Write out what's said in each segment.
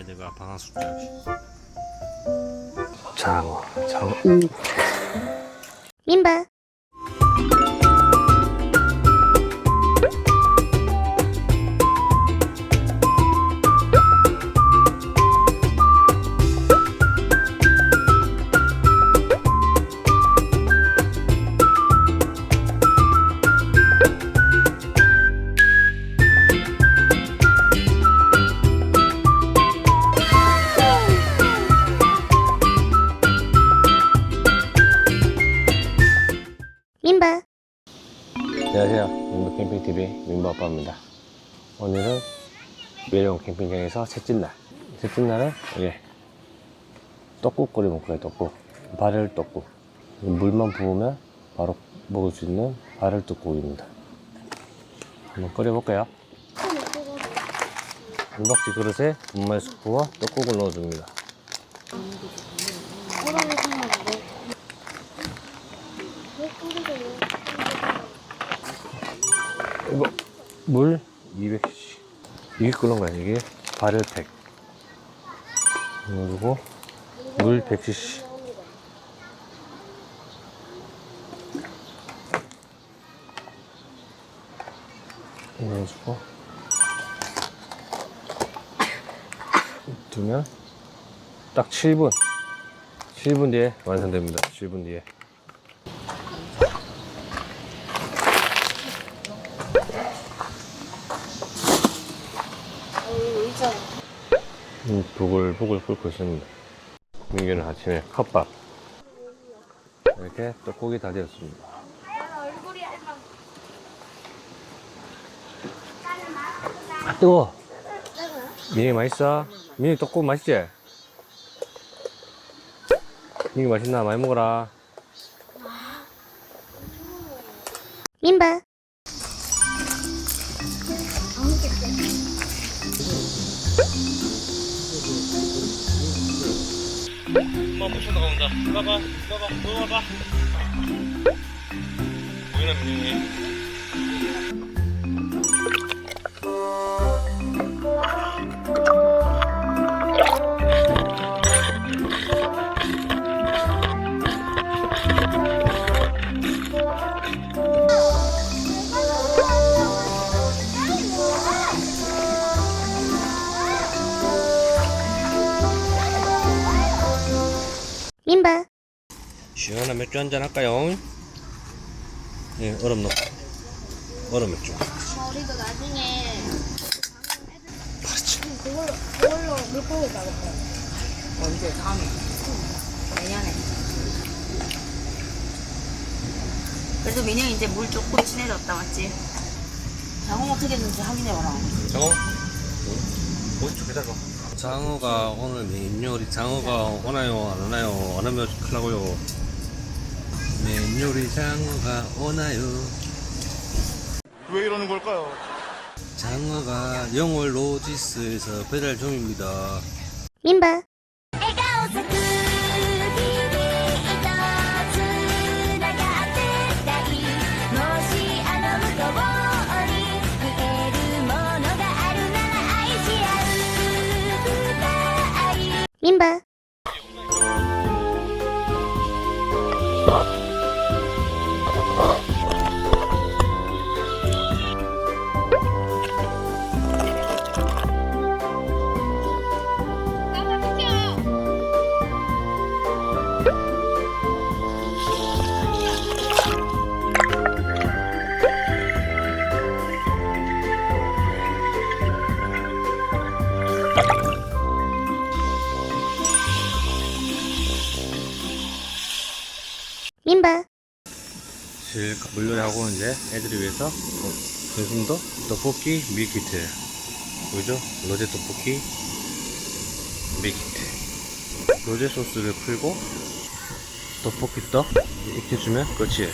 애들과 방학 숙제하기. 장어, 장어. 민바 민바 캠핑TV 민박 아빠입니다. 오늘은 외령 캠핑장에서 셋째 날. 셋째 날은 이게 떡국 끓여 먹을 거예요, 떡국. 발열 떡국. 물만 부으면 바로 먹을 수 있는 발열 떡국입니다. 한번 끓여 볼까요? 은박지 그릇에 분말 스프와 떡국을 넣어줍니다. 물 200cc 이게 끓는 거야 이게? 발열팩. 그리고 물 100cc 넣어주고. 두면 딱 7분. 7분 뒤에 완성됩니다. 7분 뒤에 보글보글 끓고 있습니다. 민규는 아침에 컵밥. 이렇게 떡국이 다 되었습니다. 아, 뜨거. 민이 맛있어? 민이 떡국 맛있지? 민이 맛있나? 많이 먹어라. 민바 봐봐, 너 봐봐. 보이나 민이? 맥주 한잔 할까요? 예, 얼음 넣고. 얼음 맥주. 우리도 나중에 그렇지. 그걸로 그걸로 물고기 잡을 거야. 언제 다음에? 내년에. 그래도 민영이 이제 물 조금 친해졌다 맞지? 장어 어떻게 되는지 확인해봐라. 장어? 어디 기다려. 장어가 오늘 메인 요리 장어가 오나요 안 오나요 안 오면 큰일 나고요 요리 장어가 오나요? 왜 이러는 걸까요? 장어가 영월 로지스에서 배달 중입니다. 민바 笑顔 물놀이하고 이제 애들이 위해서 전순도 떡볶이 밀키트. 보이죠? 로제 떡볶이 밀키트. 로제 소스를 풀고 떡볶이 떡 익혀주면 끝이에요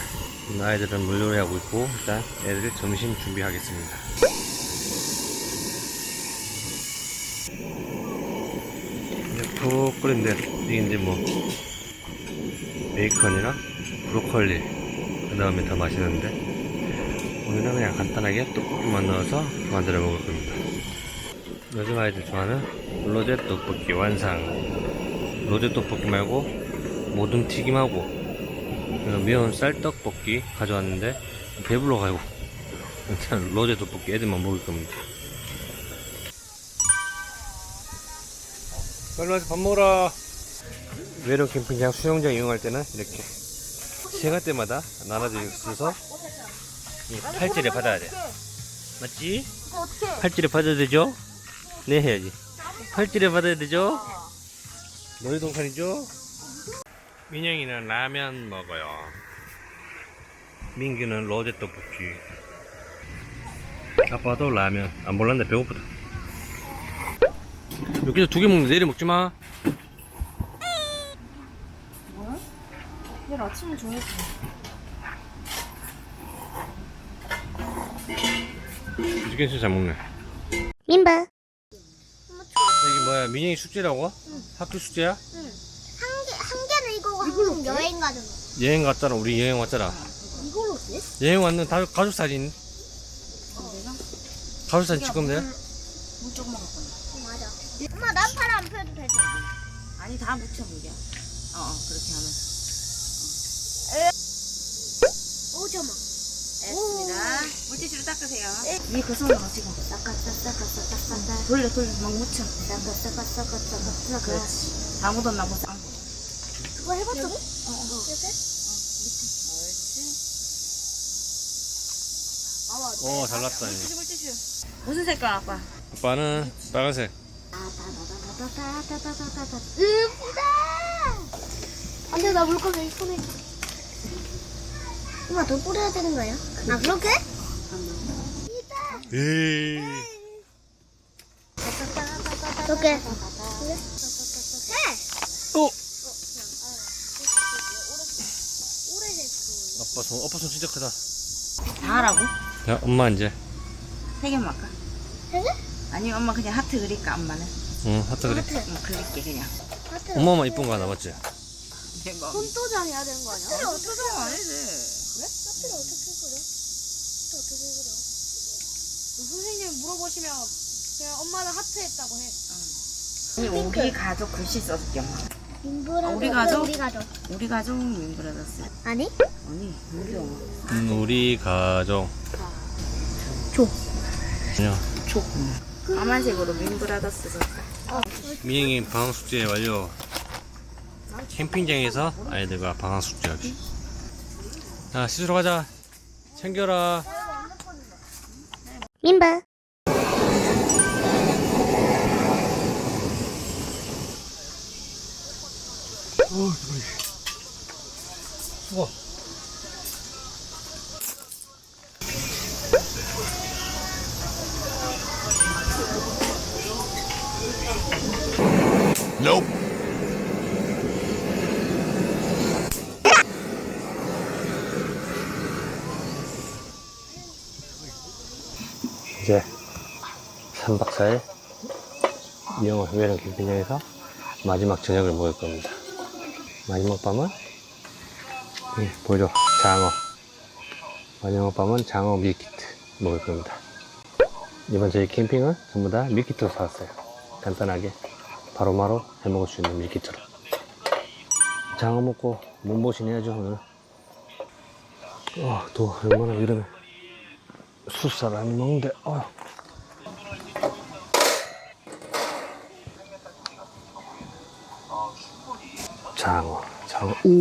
아이들은 물놀이하고 있고 일단 애들 점심 준비하겠습니다. 이제 푹 끓인데 이게 이제 뭐 베이컨이나 브로콜리 그 다음에 더 맛있는데 오늘은 그냥 간단하게 떡볶이만 넣어서 만들어 먹을 겁니다. 요즘 아이들 좋아하는 로제 떡볶이 완성. 로제 떡볶이 말고 모둠 튀김하고 매운 쌀떡볶이 가져왔는데 배불러가지고 일단 로제 떡볶이 애들만 먹을 겁니다. 빨리 와서 밥 먹어라. 외로 캠핑장 수영장 이용할 때는 이렇게 시간대마다 나눠져 있어서 이 팔찌를 받아야 돼. 맞지? 팔찌를 받아야 되죠? 네 해야지. 팔찌를 받아야 되죠? 놀이동산이죠? 민영이는 라면 먹어요. 민규는 로제 떡볶이. 아빠도 라면. 안 몰랐네 배고프다. 여기서 두 개 먹는데 내일 먹지 마. 내일 아침에 줘야지. 이렇게 해서 잘 먹네. 민버 여기 뭐야 민영이 숙제라고? 학교 숙제야? 한, 개, 한 개는 이거고 한 개는 여행 가는 거. 여행 갔잖아 우리 여행 왔잖아 이걸로 돼? 여행 왔는 다 가족 사진 가족 사진 찍으면 돼? 물 조금만 갖고 와. 맞아. 엄마 난팔 안 펴도 되죠? 아니 다 묻혀 물게. 어, 어 그렇게 하면. 오 잠깐. 됐습니다. 물티슈로 닦으세요. 위그 손으로 지금 싹싹싹싹싹싹. 돌려 돌려 막 묻혀. 싹싹싹싹싹싹. 그렇지. 다 묻었나 보자. 그거 해봤다고? 어, 어. 이렇게? 옳지. 오 잘났다 물티슈 물티슈. 무슨 색깔 아빠? 아빠는 빨간색 으쁘다. 안 돼 나 물고기 이 손에. 엄마 더 뿌려야 되는 거예요? 아 그렇게? 에이 그렇게. 해. 어? 아빠 손 아빠 손 진짜 크다 다 하라고? 야 엄마 이제 세 개만 할까? 세 개? 아니 엄마 그냥 하트 그릴까 엄마는? 응 하트 그래 응 그릴게 그냥. 하트. 엄마만 이쁜 거 하나 맞지? 대박. 손도장 해야 되는 거 아니야? 하트 어떻게 그거 아니지. 하트를 어떻게 그려? 하트 어떻게 그려? 선생님 물어보시면 그냥 엄마는 하트 했다고 해. 아니 우리 가족 글씨 써줄게 엄마. 민브라. 어, 우리 가족? 우리 가족. 우리 가족 민브라더스. 아니? 아니 우리 엄마. 음, 우리 가족 조. 그냥 촉. 까만색으로 민브라더스 썼다. 민영이 방학 숙제 완료 캠핑장에서 아이들과 방학 숙제하기 자 씻으러 가자. 챙겨라. 민버 수고. Nope. 이제 3박 4일 이영호 회랑 캠핑장에서 마지막 저녁을 먹을 겁니다. 마지막 밤은 이 보이죠? 장어. 마지막 밤은 장어 밀키트 먹을 겁니다. 이번 저희 캠핑은 전부 다 밀키트로 사왔어요. 간단하게 바로바로 해 먹을 수 있는 밀키트로. 장어 먹고 몸보신 해야죠 오늘. 와, 또 얼마나 이러면 숫살 안 먹는데, 어휴. 장어, 장어, 우.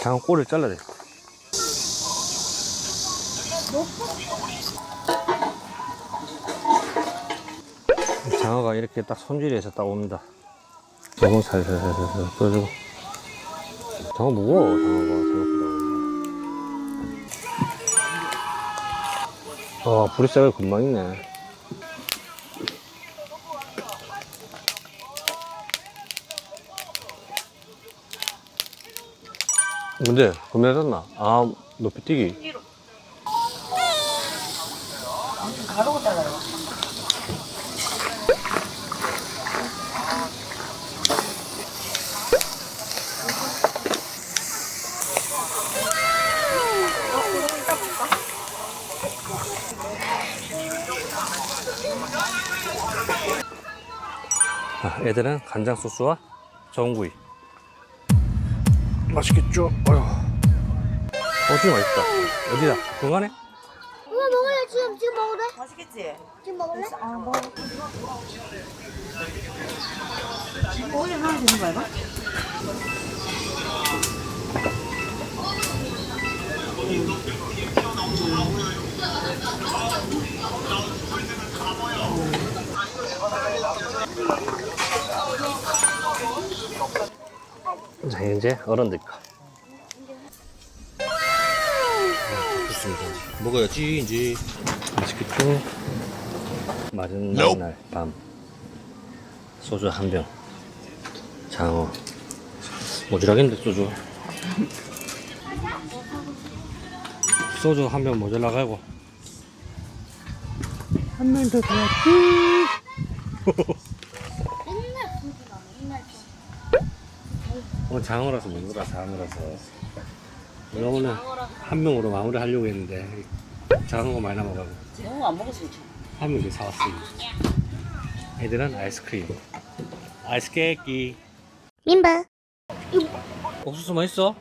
장어 꼬리를 잘라야 돼. 장어가 이렇게 딱 손질해서 딱 옵니다. 조금 살살살살 떠주고. 장어 무거워, 장어가 생각보다. 아, 불이 세가 금방 있네. 근데, 금메졌나? 아, 높이 뛰기. 가로고 잘라요. 아, 애들은 간장 소스와 전구이. 맛있겠죠? 어휴. 어, 진짜 맛있다. 어디다? 중간에? 이거 먹을래? 지금, 지금 먹을래? 맛있겠지? 지금 먹을래? 아, 뭐. 오일 하나 되는 거야, 이거? 자, 이제 어른들 거. 좋습니다. 먹어야지 이제. 맛있겠죠? 마지막 날 밤. 소주 한 병. 장어. 모자라겠는데, 소주. 소주 한 병 모자라가고. 한명더 들어왔지. 맨날 나 맨날 오늘 장어라서 먹는 거라 장어라서. 오늘 한 명으로 마무리 하려고 했는데 장어 많이 남아가고. 너무 안 먹었으면 좋한 명이 사왔습니다. 애들은 아이스크림. 아이스 케이크. 민바. 옥수수 맛있어?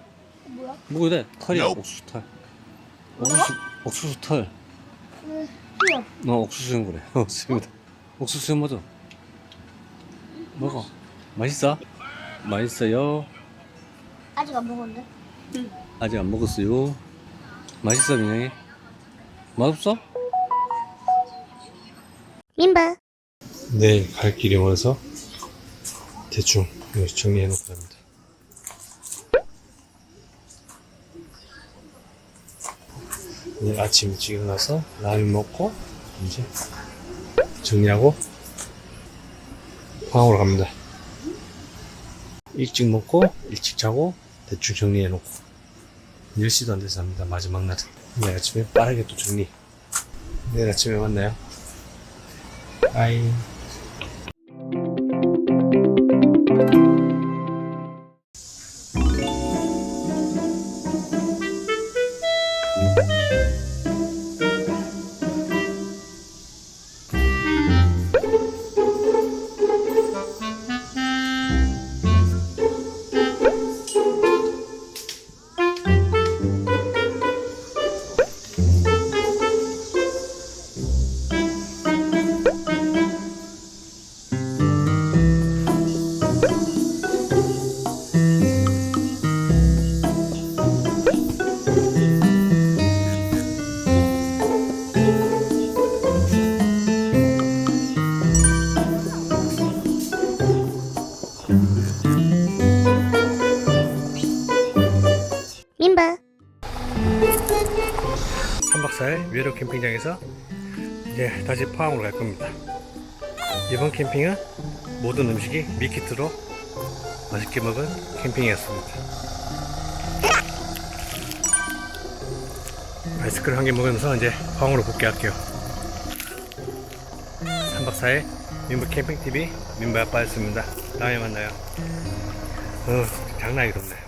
뭐야? 뭐가 돼? 털이야 옥수수 털. 옥수수, 옥수수 털. 어, 옥수수용 그래 옥수수입니다 옥수수용 맞아 먹어 맛있어? 맛있어요 아직 안 먹었는데? 아직 안 먹었어요. 맛있어, 민영이? 맛없어? 민바. 내일 갈 길이 멀어서 대충 여기 정리해 놓고 갑니다. 내일 아침 일찍 일어나서 라면 먹고 이제 정리하고 방으로 갑니다. 일찍 먹고 일찍 자고 대충 정리해 놓고 10시도 안 돼서 합니다. 마지막 날. 내일 아침에 빠르게 또 정리. 내일 아침에 만나요. 바이. 캠핑장에서 이제 다시 포항으로 갈 겁니다. 이번 캠핑은 모든 음식이 밀키트로 맛있게 먹은 캠핑이었습니다. 아이스크림 한 개 먹으면서 이제 포항으로 복귀할게요. 3박 4일 민부 캠핑TV 민부 아빠였습니다. 다음에 만나요. 어, 장난이 덥네.